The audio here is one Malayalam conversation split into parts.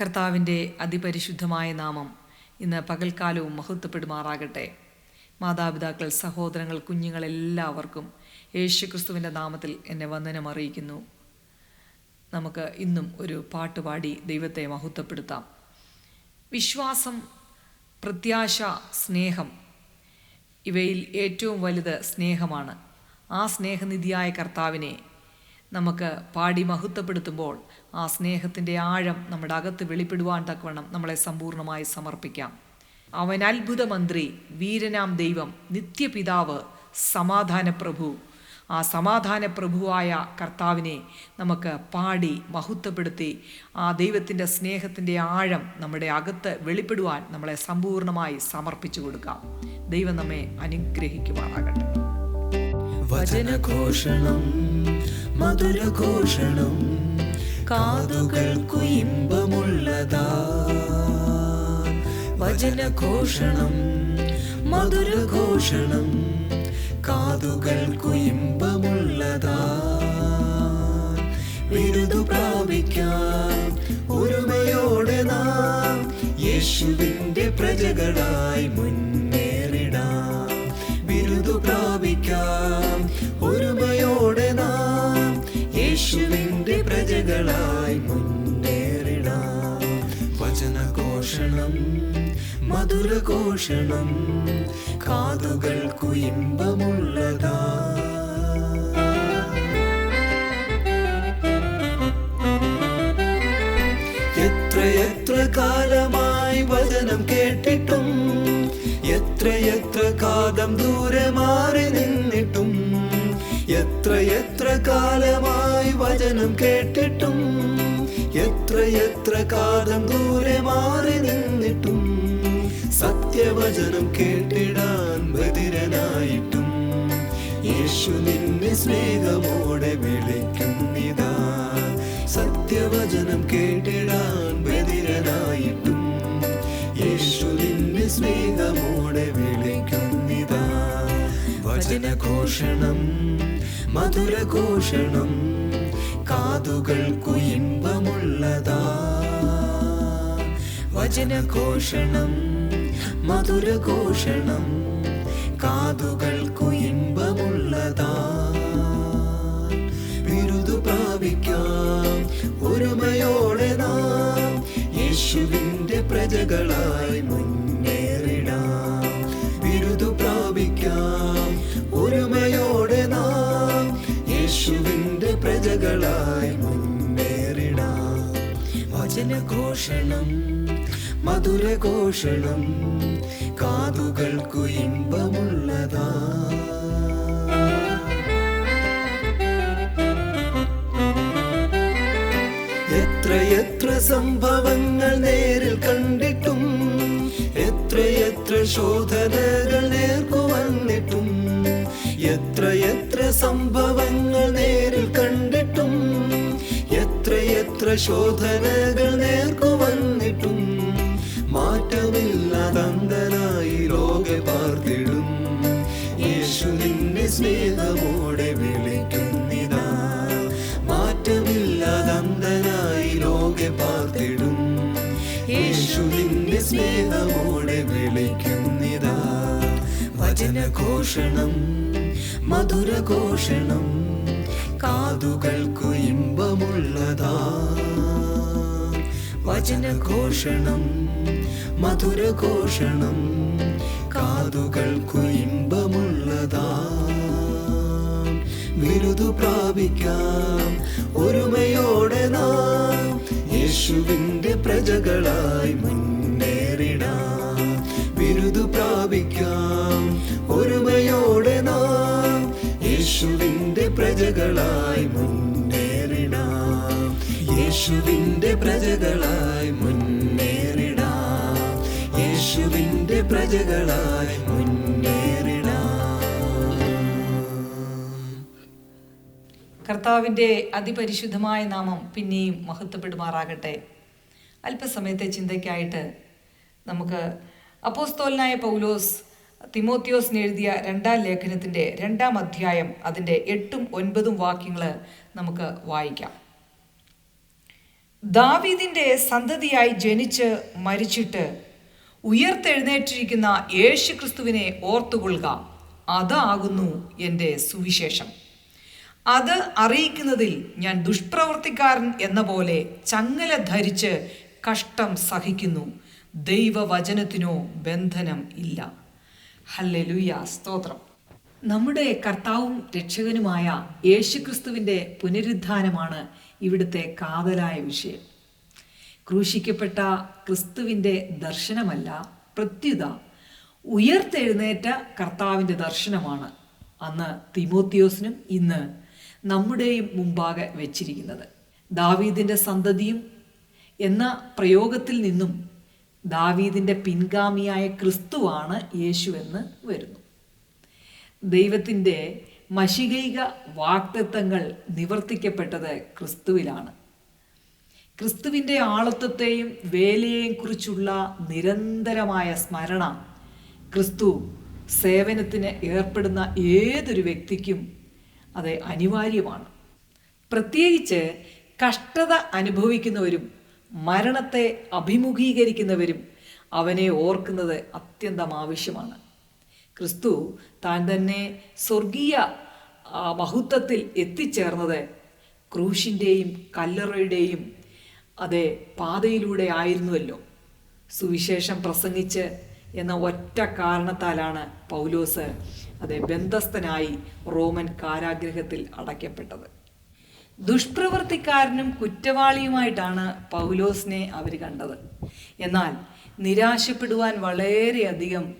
കർത്താവിന്റെ അതിപരിശുദ്ധമായ നാമം ഇന്ന് പകൽക്കാലവും മഹത്വപ്പെടുമാറാകട്ടെ. മാതാപിതാക്കൾ സഹോദരങ്ങൾ കുഞ്ഞുങ്ങൾ എല്ലാവർക്കും യേശുക്രിസ്തുവിന്റെ നാമത്തിൽ എന്നെ വന്ദനം അറിയിക്കുന്നു. നമുക്ക് ഇന്നും ഒരു പാട്ടുപാടി ദൈവത്തെ മഹത്വപ്പെടുത്താം. വിശ്വാസം പ്രത്യാശ സ്നേഹം ഇവയിൽ ഏറ്റവും വലുത് സ്നേഹമാണ്. ആ സ്നേഹനിധിയായ കർത്താവിനെ നമുക്ക് പാടി മഹത്വപ്പെടുത്തുമ്പോൾ ആ സ്നേഹത്തിന്റെ ആഴം നമ്മുടെ അകത്ത് വെളിപ്പെടുവാൻ തക്കവണ്ണം നമ്മളെ സമ്പൂർണമായി സമർപ്പിക്കാം. അവൻ അത്ഭുത മന്ത്രി വീരനാം ദൈവം നിത്യപിതാവ് സമാധാന പ്രഭു ആ സമാധാന പ്രഭുവായ കർത്താവിനെ നമുക്ക് പാടി മഹത്വപ്പെടുത്തി ആ ദൈവത്തിന്റെ സ്നേഹത്തിന്റെ ആഴം നമ്മുടെ അകത്ത് വെളിപ്പെടുവാൻ നമ്മളെ സമ്പൂർണമായി സമർപ്പിച്ചു കൊടുക്കാം. ദൈവം നമ്മെ അനുഗ്രഹിക്കുമാറാകട്ടെ. വചനഘോഷണം മധുരഘോഷണം. കാതുകൾക്കു ഇമ്പമുള്ളതാ വചനഘോഷണം മധുരഘോഷണം. കാതുകൾക്കു ഇമ്പമുള്ളതാ വിരുദു പ്രാപിക്കാൻ ഒരുമയോടെ നാം യേശുവിന്റെ പ്രജകളായി മുന്നേറിടാം. വിരുതു പ്രാപിക്കാം ഒരുമയോടെ നാം യേശുവിന്റെ പ്രജകളായി മുന്നേറിടാം. വചനഘോഷണം മധുരഘോഷണം കാതുകൾക്കു ഇമ്പമുള്ളതാ എത്രയെത്ര കാലമായി വചനം കേട്ടിട്ടും എത്രയെത്ര കാലം ദൂരെ മാറി നിന്നിട്ടും എത്രയെത്ര കാലമായി വചനം കേട്ടിട്ടും എത്ര എത്ര കാലം ദൂരെ മാറി നിന്നിട്ടും സത്യവചനം കേട്ടിടാൻ ബദിരനായിട്ടും യേശു നിന്നെ സ്നേഹമോടെ വിളിക്കുന്നിതാ സത്യവചനം കേട്ടിടാൻ ബദിരനായിട്ടും യേശു നിന്നെ സ്നേഹമോടെ വിളിക്കുന്നിതാ വചനഘോഷണം മധുരഘോഷണം കാതുകൾക്കു ഇമ്പമുള്ളതാ വചനഘോഷണം മധുരഘോഷണം കാതുകൾക്കു ഇമ്പമുള്ളതാ വിരുതു പ്രാപിക്കാം ഒരുമയോടെ നാം യേശുവിന്റെ പ്രജകളായി മുന്നേറിടാം വചനഘോഷണം മധുരഘോഷണം കാതുകൾക്കു ഇമ്പമുള്ളതാ. എത്രയെത്ര സംഭവങ്ങൾ നേരിൽ കണ്ടിട്ടും എത്രയെത്ര ശോധനകൾ നേർക്കു വന്നിട്ടും എത്രയെത്ര സംഭവങ്ങൾ നേരിൽ കണ്ടിട്ടും എത്രയെത്ര ശോധനകൾ സ്നേഹമോടെ വിളിക്കുന്നിതാ. മാറ്റമില്ലാതന്തനായി ലോകെ പാർത്തിടും. യേശു നിന്നെ സ്നേഹമോടെ വിളിക്കുന്നിതാ. വചനഘോഷണം മധുരഘോഷണം കാതുകൾക്കു ഇമ്പമുള്ളതാ. വചനഘോഷണം മധുരഘോഷണം കാതുകൾക്കു ഇമ്പമുള്ളതാ ബിരുദു പ്രാപിക്കാം. ഒരുമയോടെ നാം യേശുവിന്റെ പ്രജകളായി മുന്നേറിടാം. വിരുദു പ്രാപിക്കാം. ഒരുമയോടെ നാം യേശുവിന്റെ പ്രജകളായി മുന്നേറിടാം. യേശുവിന്റെ പ്രജകളായി മുന്നേറിടാം. യേശുവിന്റെ പ്രജകളായി മുന്നേറിടാം കർത്താവിന്റെ അതിപരിശുദ്ധമായ നാമം പിന്നെയും മഹത്വപ്പെടുമാറാകട്ടെ. അല്പസമയത്തെ ചിന്തയ്ക്കായിട്ട് നമുക്ക് അപ്പോസ്തോലനായ പൗലോസ് തിമോത്തിയോസിന് എഴുതിയ രണ്ടാം ലേഖനത്തിന്റെ രണ്ടാം അധ്യായം അതിന്റെ എട്ടും ഒൻപതും വാക്യങ്ങൾ നമുക്ക് വായിക്കാം. ദാവീദിന്റെ സന്തതിയായി ജനിച്ച് മരിച്ചിട്ട് ഉയർത്തെഴുന്നേറ്റിരിക്കുന്ന യേശു ക്രിസ്തുവിനെ ഓർത്തുകൊള്ളുക. അതാകുന്നു എന്റെ സുവിശേഷം. അത് അറിയിക്കുന്നതിൽ ഞാൻ ദുഷ്പ്രവർത്തിക്കാരൻ എന്ന പോലെ ചങ്ങല ധരിച്ച് കഷ്ടം സഹിക്കുന്നു. ദൈവവചനത്തിനോ ബന്ധനം ഇല്ല. ഹല്ലേലൂയ സ്തോത്രം. നമ്മുടെ കർത്താവും രക്ഷകനുമായ യേശുക്രിസ്തുവിന്റെ പുനരുദ്ധാനമാണ് ഇവിടുത്തെ കാതലായ വിഷയം. ക്രൂശിക്കപ്പെട്ട ക്രിസ്തുവിന്റെ ദർശനമല്ല പ്രത്യുത ഉയർത്തെഴുന്നേറ്റ കർത്താവിന്റെ ദർശനമാണ്. അന്ന് തിമോത്തിയോസിനും ഇന്ന് നമ്മുടെയും മുമ്പാകെ വെച്ചിരിക്കുന്നത്. ദാവീദിന്റെ സന്തതിയും എന്ന പ്രയോഗത്തിൽ നിന്നും ദാവീദിന്റെ പിൻഗാമിയായ ക്രിസ്തുവാണ് യേശു എന്ന് വരുന്നു. ദൈവത്തിന്റെ മഷികൈക വാക്തത്വങ്ങൾ നിവർത്തിക്കപ്പെട്ടത് ക്രിസ്തുവിലാണ്. ക്രിസ്തുവിന്റെ ആളത്വത്തെയും വേലയെയും കുറിച്ചുള്ള നിരന്തരമായ സ്മരണ ക്രിസ്തു സേവനത്തിന് ഏർപ്പെടുന്ന ഏതൊരു വ്യക്തിക്കും അത് അനിവാര്യമാണ്. പ്രത്യേകിച്ച് കഷ്ടത അനുഭവിക്കുന്നവരും മരണത്തെ അഭിമുഖീകരിക്കുന്നവരും അവനെ ഓർക്കുന്നത് അത്യന്തം ആവശ്യമാണ്. ക്രിസ്തു താൻ തന്നെ സ്വർഗീയ മഹത്വത്തിൽ എത്തിച്ചേർന്നത് ക്രൂശിന്റെയും കല്ലറയുടെയും അതെ പാതയിലൂടെ ആയിരുന്നുവല്ലോ. സുവിശേഷം പ്രസംഗിച്ച് എന്ന ഒറ്റ കാരണത്താലാണ് പൗലോസ് അതെ ബന്ധസ്ഥനായി റോമൻ കാരാഗ്രഹത്തിൽ അടയ്ക്കപ്പെട്ടത്. ദുഷ്പ്രവർത്തിക്കാരനും കുറ്റവാളിയുമായിട്ടാണ് പൗലോസിനെ അവർ കണ്ടത്. എന്നാൽ നിരാശപ്പെടുവാൻ വളരെയധികം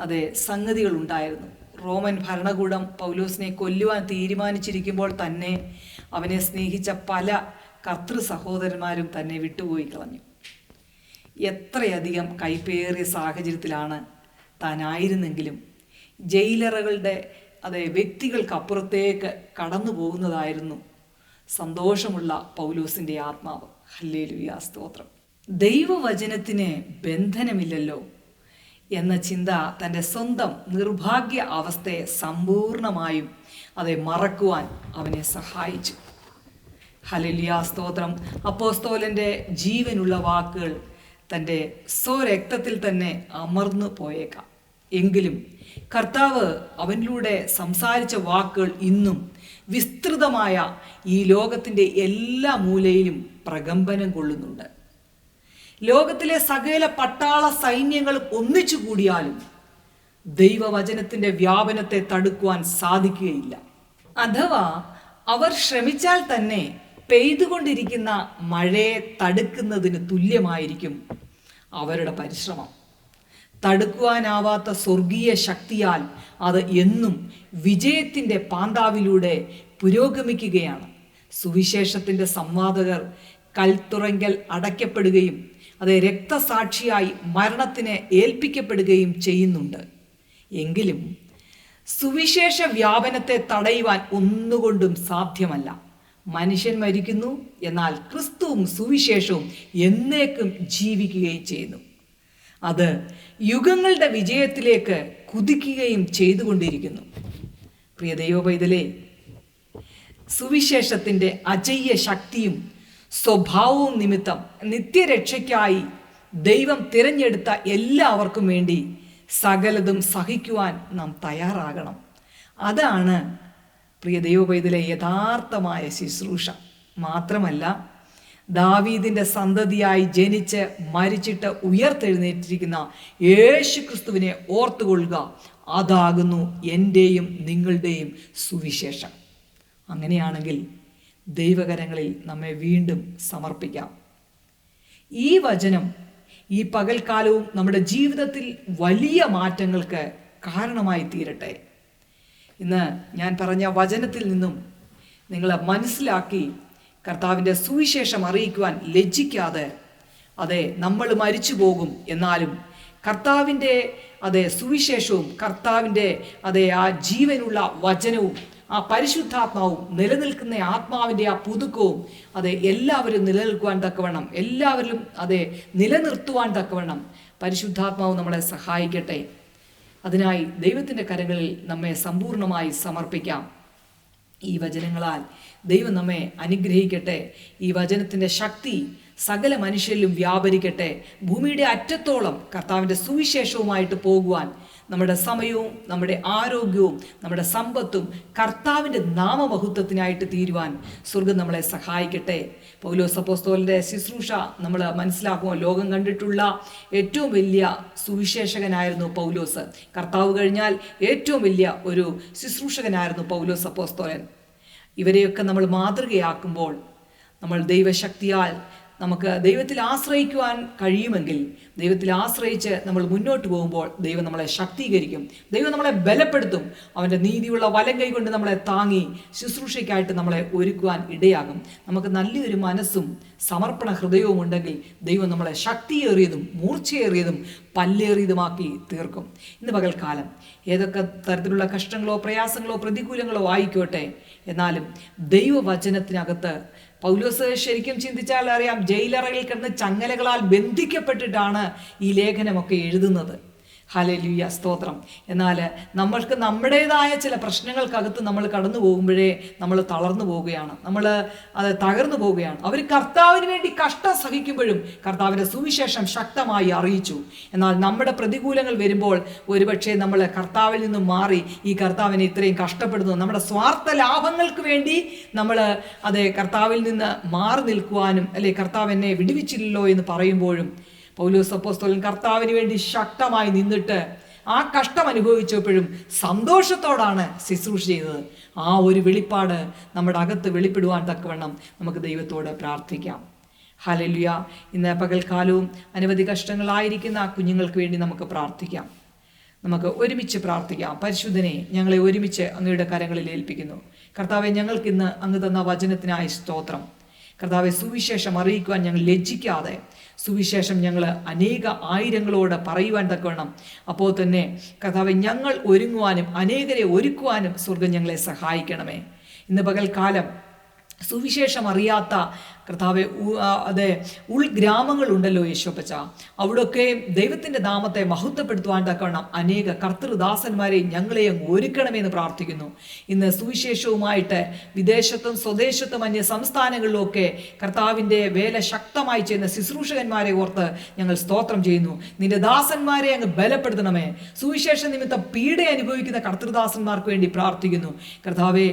അതെ സംഗതികൾ ഉണ്ടായിരുന്നു റോമൻ ഭരണകൂടം പൗലോസിനെ കൊല്ലുവാൻ തീരുമാനിച്ചിരിക്കുമ്പോൾ തന്നെ അവനെ സ്നേഹിച്ച പല കർത്തൃ സഹോദരന്മാരും തന്നെ വിട്ടുപോയി കളഞ്ഞു. എത്രയധികം കൈപ്പേറിയ സാഹചര്യത്തിലാണ് താനായിരുന്നെങ്കിലും ജയിലറകളുടെ അതെ വ്യക്തികൾക്കപ്പുറത്തേക്ക് കടന്നു പോകുന്നതായിരുന്നു സന്തോഷമുള്ള പൗലൂസിന്റെ ആത്മാവ്. ഹല്ലേലുയ സ്തോത്രം. ദൈവവചനത്തിന് ബന്ധനമില്ലല്ലോ എന്ന ചിന്ത തന്റെ സ്വന്തം നിർഭാഗ്യ അവസ്ഥയെ സമ്പൂർണമായും അതെ മറക്കുവാൻ അവനെ സഹായിച്ചു. ഹലലിയ സ്തോത്രം. അപ്പോസ്തോലന്റെ ജീവനുള്ള വാക്കുകൾ തന്റെ സ്വരക്തത്തിൽ തന്നെ അമർന്നു പോയേക്കാം. എങ്കിലും കർത്താവ് അവനിലൂടെ സംസാരിച്ച വാക്കുകൾ ഇന്നും വിസ്തൃതമായ ഈ ലോകത്തിന്റെ എല്ലാ മൂലയിലും പ്രകമ്പനം കൊള്ളുന്നുണ്ട്. ലോകത്തിലെ സകല പട്ടാള സൈന്യങ്ങളും ഒന്നിച്ചു കൂടിയാലും ദൈവവചനത്തിന്റെ വ്യാപനത്തെ തടുക്കുവാൻ സാധിക്കുകയില്ല. അഥവാ അവർ ശ്രമിച്ചാൽ തന്നെ പെയ്തുകൊണ്ടിരിക്കുന്ന മഴയെ തടുക്കുന്നതിന് തുല്യമായിരിക്കും അവരുടെ പരിശ്രമം. തടുക്കുവാനാവാത്ത സ്വർഗീയ ശക്തിയാൽ അത് എന്നും വിജയത്തിന്റെ പാന്താവിലൂടെ പുരോഗമിക്കുകയാണ്. സുവിശേഷത്തിന്റെ സംവാദകർ കൽത്തുറങ്കൽ അടയ്ക്കപ്പെടുകയും അത് രക്തസാക്ഷിയായി മരണത്തിന് ഏൽപ്പിക്കപ്പെടുകയും ചെയ്യുന്നുണ്ട്. എങ്കിലും സുവിശേഷ വ്യാപനത്തെ തടയുവാൻ ഒന്നുകൊണ്ടും സാധ്യമല്ല. മനുഷ്യൻ മരിക്കുന്നു എന്നാൽ ക്രിസ്തുവും സുവിശേഷവും എന്നേക്കും ജീവിക്കുകയും ചെയ്യുന്നു. അത് യുഗങ്ങളുടെ വിജയത്തിലേക്ക് കുതിക്കുകയും ചെയ്തുകൊണ്ടിരിക്കുന്നു. പ്രിയ ദൈവപൈതലേ സുവിശേഷത്തിന്റെ അജയ്യ ശക്തിയും സ്വഭാവവും നിമിത്തം നിത്യരക്ഷയ്ക്കായി ദൈവം തിരഞ്ഞെടുത്ത എല്ലാവർക്കും വേണ്ടി സകലതും സഹിക്കുവാൻ നാം തയ്യാറാകണം. അതാണ് പ്രിയ ദൈവപൈതലെ യഥാർത്ഥമായ ശുശ്രൂഷ. മാത്രമല്ല ദാവീദിന്റെ സന്തതിയായി ജനിച്ച് മരിച്ചിട്ട് ഉയർത്തെഴുന്നേറ്റിരിക്കുന്ന യേശു ക്രിസ്തുവിനെ ഓർത്തുകൊള്ളുക. അതാകുന്നു എന്റെയും നിങ്ങളുടെയും സുവിശേഷം. അങ്ങനെയാണെങ്കിൽ ദൈവകരങ്ങളിൽ നമ്മെ വീണ്ടും സമർപ്പിക്കാം. ഈ വചനം ഈ പകൽക്കാലവും നമ്മുടെ ജീവിതത്തിൽ വലിയ മാറ്റങ്ങൾക്ക് കാരണമായി തീരട്ടെ. ഇന്ന് ഞാൻ പറഞ്ഞ വചനത്തിൽ നിന്നും നിങ്ങളെ മനസ്സിലാക്കി കർത്താവിന്റെ സുവിശേഷം അറിയിക്കുവാൻ ലജ്ജിക്കാതെ അതെ നമ്മൾ മരിച്ചു പോകും എന്നാലും കർത്താവിന്റെ അതെ സുവിശേഷവും കർത്താവിന്റെ അതെ ആ ജീവനുള്ള വചനവും ആ പരിശുദ്ധാത്മാവും നിലനിൽക്കുന്ന ആത്മാവിന്റെ ആ പുതുക്കവും അതെ എല്ലാവരും നിലനിൽക്കുവാൻ തക്കവണ്ണം എല്ലാവരിലും അതെ നിലനിർത്തുവാൻ തക്കവണ്ണം പരിശുദ്ധാത്മാവ് നമ്മളെ സഹായിക്കട്ടെ. അതിനായി ദൈവത്തിന്റെ കരങ്ങളിൽ നമ്മെ സമ്പൂർണമായി സമർപ്പിക്കാം. ഈ വചനങ്ങളാൽ. ദൈവം നമ്മെ അനുഗ്രഹിക്കട്ടെ. ഈ വചനത്തിന്റെ ശക്തി സകല മനുഷ്യരിലും വ്യാപരിക്കട്ടെ. ഭൂമിയുടെ അറ്റത്തോളം കർത്താവിന്റെ സുവിശേഷവുമായിട്ട് പോകുവാൻ നമ്മുടെ സമയവും നമ്മുടെ ആരോഗ്യവും നമ്മുടെ സമ്പത്തും കർത്താവിന്റെ നാമമഹത്വത്തിനായിട്ട് തീരുവാൻ സ്വർഗം നമ്മളെ സഹായിക്കട്ടെ. പൗലോസ് അപ്പോസ്തോലിന്റെ ശുശ്രൂഷ നമ്മൾ മനസ്സിലാക്കുമോ ലോകം കണ്ടിട്ടുള്ള ഏറ്റവും വലിയ സുവിശേഷകനായിരുന്നു പൗലോസ്. കർത്താവ് കഴിഞ്ഞാൽ ഏറ്റവും വലിയ ഒരു ശുശ്രൂഷകനായിരുന്നു പൗലോസ് അപ്പോസ്തോലൻ. ഇവരെയൊക്കെ നമ്മൾ മാതൃകയാക്കുമ്പോൾ നമ്മൾ ദൈവശക്തിയാൽ നമുക്ക് ദൈവത്തിൽ ആശ്രയിക്കുവാൻ കഴിയുമെങ്കിൽ ദൈവത്തിൽ ആശ്രയിച്ച് നമ്മൾ മുന്നോട്ട് പോകുമ്പോൾ ദൈവം നമ്മളെ ശക്തീകരിക്കും. ദൈവം നമ്മളെ ബലപ്പെടുത്തും. അവന്റെ നീതിയുള്ള വലം കൈ കൊണ്ട് നമ്മളെ താങ്ങി ശുശ്രൂഷയ്ക്കായിട്ട് നമ്മളെ ഒരുക്കുവാൻ ഇടയാകും. നമുക്ക് നല്ലൊരു മനസ്സും സമർപ്പണ ഹൃദയവും ഉണ്ടെങ്കിൽ ദൈവം നമ്മളെ ശക്തിയേറിയതും മൂർച്ചയേറിയതും പല്ലേറിയതുമാക്കി തീർക്കും. ഇന്ന് പകൽക്കാലം ഏതൊക്കെ തരത്തിലുള്ള കഷ്ടങ്ങളോ പ്രയാസങ്ങളോ പ്രതികൂലങ്ങളോ ആയിക്കോട്ടെ എന്നാലും ദൈവവചനത്തിനകത്ത് പൗലോസ് ശരിക്കും ചിന്തിച്ചാൽ അറിയാം ജയിലറയിൽ കിടന്ന് ചങ്ങലകളാൽ ബന്ധിക്കപ്പെട്ടിട്ടാണ് ഈ ലേഖനമൊക്കെ എഴുതുന്നത്. ഹലലുയ സ്തോത്രം. എന്നാൽ നമ്മൾക്ക് നമ്മുടേതായ ചില പ്രശ്നങ്ങൾക്കകത്ത് നമ്മൾ കടന്നു പോകുമ്പോഴേ നമ്മൾ തളർന്നു പോവുകയാണ്. നമ്മൾ അത് തകർന്നു പോവുകയാണ്. അവർ കർത്താവിന് വേണ്ടി കഷ്ടം സഹിക്കുമ്പോഴും കർത്താവിന്റെ സുവിശേഷം ശക്തമായി അറിയിച്ചു. എന്നാൽ നമ്മുടെ പ്രതികൂലങ്ങൾ വരുമ്പോൾ ഒരുപക്ഷെ നമ്മൾ കർത്താവിൽ നിന്നും മാറി ഈ കർത്താവിനെ ഇത്രയും കഷ്ടപ്പെടുന്നു. നമ്മുടെ സ്വാർത്ഥ ലാഭങ്ങൾക്ക് വേണ്ടി നമ്മൾ അതെ കർത്താവിൽ നിന്ന് മാറി നിൽക്കുവാനും അല്ലെ കർത്താവ് എന്നെ വിടുവിച്ചില്ലല്ലോ എന്ന് പറയുമ്പോഴും പൗലോസ് അപ്പോസ്തോലൻ കർത്താവിന് വേണ്ടി ശക്തമായി നിന്നിട്ട് ആ കഷ്ടം അനുഭവിച്ചപ്പോഴും സന്തോഷത്തോടാണ് ശുശ്രൂഷ ചെയ്തത്. ആ ഒരു വെളിപ്പാട് നമ്മുടെ അകത്ത് വെളിപ്പെടുവാൻ തക്കവണ്ണം നമുക്ക് ദൈവത്തോട് പ്രാർത്ഥിക്കാം. ഹലലുയ ഇന്ന് പകൽക്കാലവും അനവധി കഷ്ടങ്ങളായിരിക്കുന്ന ആ കുഞ്ഞുങ്ങൾക്ക് വേണ്ടി നമുക്ക് പ്രാർത്ഥിക്കാം. നമുക്ക് ഒരുമിച്ച് പ്രാർത്ഥിക്കാം. പരിശുദ്ധനെ ഞങ്ങളെ ഒരുമിച്ച് അങ്ങയുടെ കരങ്ങളിൽ ഏൽപ്പിക്കുന്നു. കർത്താവെ ഞങ്ങൾക്കിന്ന് അങ്ങ് തന്ന വചനത്തിനായി സ്തോത്രം. കർത്താവെ സുവിശേഷം അറിയിക്കുവാൻ ഞങ്ങൾ ലജ്ജിക്കാതെ സുവിശേഷം ഞങ്ങൾ അനേക ആയിരങ്ങളോട് പറയുവാൻ തക്കവണ്ണം. അപ്പോൾ തന്നെ കർത്താവെ ഞങ്ങൾ ഒരുങ്ങുവാനും അനേകരെ ഒരുക്കുവാനും സ്വർഗം ഞങ്ങളെ സഹായിക്കണമേ. ഇന്ന് പകൽക്കാലം സുവിശേഷം അറിയാത്ത കർത്താവെ അതെ ഉൾഗ്രാമങ്ങളുണ്ടല്ലോ യേശോപ്പച്ച അവിടൊക്കെ ദൈവത്തിന്റെ നാമത്തെ മഹത്വപ്പെടുത്തുവാൻ തക്കവണ്ണം അനേക കർത്തൃദാസന്മാരെ ഞങ്ങളെ അങ്ങ് ഒരുക്കണമെന്ന് പ്രാർത്ഥിക്കുന്നു. ഇന്ന് സുവിശേഷവുമായിട്ട് വിദേശത്തും സ്വദേശത്തും അന്യ സംസ്ഥാനങ്ങളിലുമൊക്കെ കർത്താവിന്റെ വേല ശക്തമായി ചെയ്യുന്ന ശുശ്രൂഷകന്മാരെ ഓർത്ത് ഞങ്ങൾ സ്തോത്രം ചെയ്യുന്നു. നിന്റെ ദാസന്മാരെ അങ്ങ് ബലപ്പെടുത്തണമേ. സുവിശേഷ നിമിത്തം പീഡ അനുഭവിക്കുന്ന കർത്തൃദാസന്മാർക്ക് വേണ്ടി പ്രാർത്ഥിക്കുന്നു. കർത്താവെ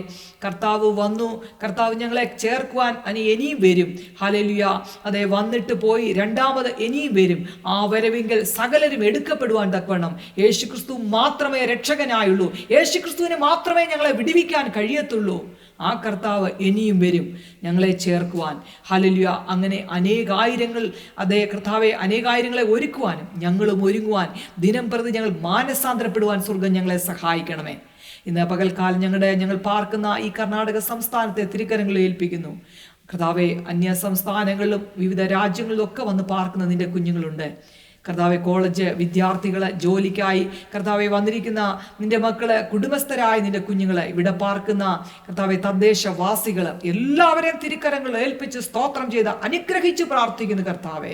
കർത്താവ് വന്നു. കർത്താവ് ഞങ്ങളെ ചേർക്കുവാൻ അനി ഇനിയും വരും. ഹലലുയ അതെ വന്നിട്ട് പോയി രണ്ടാമത് ഇനിയും വരും. ആ വരവിങ്കൽ സകലരും എടുക്കപ്പെടുവാൻ തക്കവണ്ണം. യേശുക്രിസ്തു മാത്രമേ രക്ഷകനായുള്ളൂ. യേശുക്രിസ്തുവിനെ മാത്രമേ ഞങ്ങളെ വിടിവിക്കാൻ കഴിയത്തുള്ളൂ. ആ കർത്താവ് ഇനിയും വരും. ഞങ്ങളെ ചേർക്കുവാൻ. ഹലലുയ അങ്ങനെ അനേകായിരങ്ങൾ അതേ കർത്താവെ അനേകായിരങ്ങളെ ഒരുക്കുവാനും ഞങ്ങളും ഒരുങ്ങുവാൻ ദിനം പ്രതി ഞങ്ങൾ മാനസാന്തരപ്പെടുവാൻ സ്വർഗം ഞങ്ങളെ സഹായിക്കണമേ. ഇന്ന് പകൽക്കാലം ഞങ്ങളുടെ ഞങ്ങൾ പാർക്കുന്ന ഈ കർണാടക സംസ്ഥാനത്തെ തിരുക്കരങ്ങളിൽ ഏൽപ്പിക്കുന്നു. കർത്താവെ അന്യ സംസ്ഥാനങ്ങളിലും വിവിധ രാജ്യങ്ങളിലും ഒക്കെ വന്ന് പാർക്കുന്ന നിന്റെ കുഞ്ഞുങ്ങളുണ്ട്. കർത്താവെ കോളേജ് വിദ്യാർത്ഥികളെ ജോലിക്കായി കർത്താവെ വന്നിരിക്കുന്ന നിന്റെ മക്കളെ കുടുംബസ്ഥരായ നിന്റെ കുഞ്ഞുങ്ങളെ ഇവിടെ പാർക്കുന്ന കർത്താവെ തദ്ദേശവാസികൾ എല്ലാവരെയും തിരുക്കരങ്ങൾ ഏൽപ്പിച്ച് സ്തോത്രം ചെയ്ത് അനുഗ്രഹിച്ച് പ്രാർത്ഥിക്കുന്നു കർത്താവെ.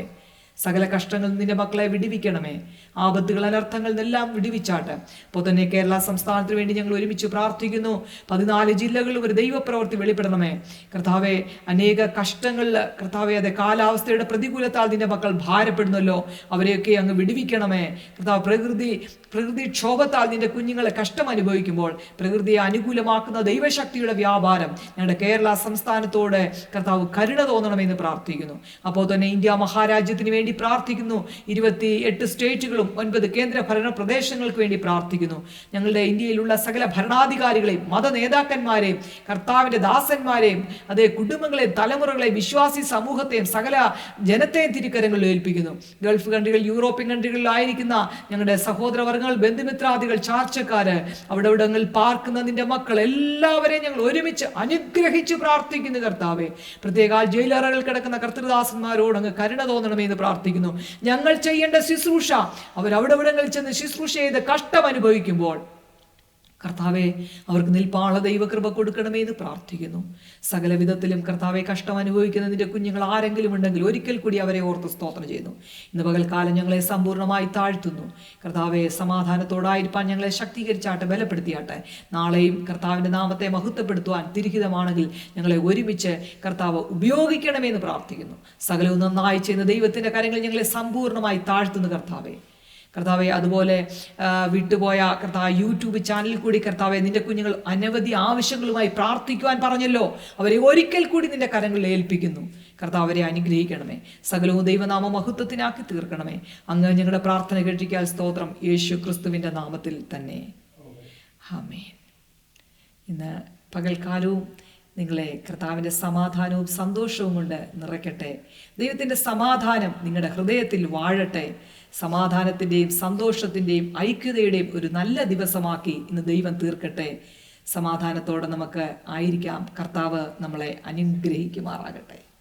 സകല കഷ്ടങ്ങളിൽ നിന്റെ മക്കളെ വിടിവിക്കണമേ. ആപത്തുകൾ അനർത്ഥങ്ങളിൽ നിന്നെല്ലാം വിടിവിച്ചാട്ട്. അപ്പോൾ തന്നെ കേരള സംസ്ഥാനത്തിന് വേണ്ടി ഞങ്ങൾ ഒരുമിച്ച് പ്രാർത്ഥിക്കുന്നു. പതിനാല് ജില്ലകളിൽ ഒരു ദൈവപ്രവൃത്തി വെളിപ്പെടണമേ. കർത്താവെ അനേക കഷ്ടങ്ങളിൽ കർത്താവെ അതെ കാലാവസ്ഥയുടെ പ്രതികൂലത്താൽ നിന്റെ മക്കൾ ഭാരപ്പെടുന്നല്ലോ. അവരെയൊക്കെ അങ്ങ് വിടിവിക്കണമേ. കർത്താവ് പ്രകൃതി പ്രകൃതി ക്ഷോഭത്താൽ നിന്റെ കുഞ്ഞുങ്ങളെ കഷ്ടം അനുഭവിക്കുമ്പോൾ പ്രകൃതിയെ അനുകൂലമാക്കുന്ന ദൈവശക്തിയുടെ വ്യാപാരം ഞങ്ങളുടെ കേരള സംസ്ഥാനത്തോട് കർത്താവ് കരുണ തോന്നണമെന്ന് പ്രാർത്ഥിക്കുന്നു. അപ്പോൾ തന്നെ ഇന്ത്യ മഹാരാജ്യത്തിന് വേണ്ടി പ്രാർത്ഥിക്കുന്നു. ഇരുപത്തി എട്ട് സ്റ്റേറ്റുകളും ഒൻപത് കേന്ദ്ര ഭരണ പ്രദേശങ്ങൾക്ക് വേണ്ടി പ്രാർത്ഥിക്കുന്നു. ഞങ്ങളുടെ ഇന്ത്യയിലുള്ള സകല ഭരണാധികാരികളെയും മത നേതാക്കന്മാരെയും കർത്താവിന്റെ ദാസന്മാരെയും അതേ കുടുംബങ്ങളെയും തലമുറകളെ വിശ്വാസി സമൂഹത്തെയും സകല ജനത്തെയും തിരിക്കരങ്ങളിൽ ഏൽപ്പിക്കുന്നു. ഗൾഫ് കൺട്രികൾ യൂറോപ്യൻ കൺട്രികളിലായിരിക്കുന്ന ഞങ്ങളുടെ സഹോദരവർഗങ്ങൾ ബന്ധുമിത്രാദികൾ ചാർച്ചക്കാര് അവിടെ ഇവിടങ്ങളിൽ പാർക്കുന്ന നിന്റെ മക്കൾ എല്ലാവരെയും ഞങ്ങൾ ഒരുമിച്ച് അനുഗ്രഹിച്ച് പ്രാർത്ഥിക്കുന്നു കർത്താവെ. പ്രത്യേക ജയിലറകൾ കിടക്കുന്ന കർത്തൃദാസന്മാരോട് അങ്ങ് കരുണ തോന്നണമേ എന്ന് പ്രാർത്ഥിക്കുന്നു. ഞങ്ങൾ ചെയ്യേണ്ട ശുശ്രൂഷ. ഇവിടങ്ങളിൽ ചെന്ന് ശുശ്രൂഷ ചെയ്ത് കഷ്ടം അനുഭവിക്കുമ്പോൾ കർത്താവെ അവർക്ക് നിൽപ്പാള ദൈവകൃപ കൊടുക്കണമേ എന്ന് പ്രാർത്ഥിക്കുന്നു. സകല വിധത്തിലും കർത്താവെ കഷ്ടം അനുഭവിക്കുന്ന നിന്റെ കുഞ്ഞുങ്ങൾ ആരെങ്കിലും ഉണ്ടെങ്കിൽ ഒരിക്കൽ കൂടി അവരെ ഓർത്ത് സ്തോത്രം ചെയ്യുന്നു. ഇന്ന് പകൽക്കാലം ഞങ്ങളെ സമ്പൂർണമായി താഴ്ത്തുന്നു. കർത്താവെ സമാധാനത്തോടായിരിക്കാൻ ഞങ്ങളെ ശക്തീകരിച്ചാട്ടെ ബലപ്പെടുത്തിയാട്ടെ നാളെയും കർത്താവിന്റെ നാമത്തെ മഹത്വപ്പെടുത്തുവാൻ തിരിഹിതമാണെങ്കിൽ ഞങ്ങളെ ഒരുമിച്ച് കർത്താവ് ഉപയോഗിക്കണമേ എന്ന് പ്രാർത്ഥിക്കുന്നു. സകലവും നന്നായി ചെയ്യുന്ന ദൈവത്തിന്റെ കാര്യങ്ങൾ ഞങ്ങളെ സമ്പൂർണമായി താഴ്ത്തുന്നു കർത്താവെ. കർത്താവെ അതുപോലെ വിട്ടുപോയ കർത്താവ് യൂട്യൂബ് ചാനലിൽ കൂടി കർത്താവെ നിന്റെ കുഞ്ഞുങ്ങൾ അനവധി ആവശ്യങ്ങളുമായി പ്രാർത്ഥിക്കുവാൻ പറഞ്ഞല്ലോ. അവരെ ഒരിക്കൽ കൂടി നിന്റെ കരങ്ങളിൽ ഏൽപ്പിക്കുന്നു. കർത്താവ് അവരെ അനുഗ്രഹിക്കണമേ. സകലവും ദൈവനാമ മഹത്വത്തിനാക്കി തീർക്കണമേ. അങ്ങ് ഞങ്ങളുടെ പ്രാർത്ഥന കേട്ടിരിക്കാൻ സ്തോത്രം. യേശു ക്രിസ്തുവിന്റെ നാമത്തിൽ തന്നെ. ആമേൻ. ഇന്ന് പകൽക്കാലവും നിങ്ങളെ കർത്താവിന്റെ സമാധാനവും സന്തോഷവും കൊണ്ട് നിറയ്ക്കട്ടെ. ദൈവത്തിന്റെ സമാധാനം നിങ്ങളുടെ ഹൃദയത്തിൽ വാഴട്ടെ. സമാധാനത്തിന്റെയും സന്തോഷത്തിന്റെയും ഐക്യതയുടെയും ഒരു നല്ല ദിവസമാക്കി ഇന്ന് ദൈവം തീർക്കട്ടെ. സമാധാനത്തോടെ നമുക്ക് ആയിരിക്കാം. കർത്താവ് നമ്മളെ അനുഗ്രഹിക്കുമാറാകട്ടെ.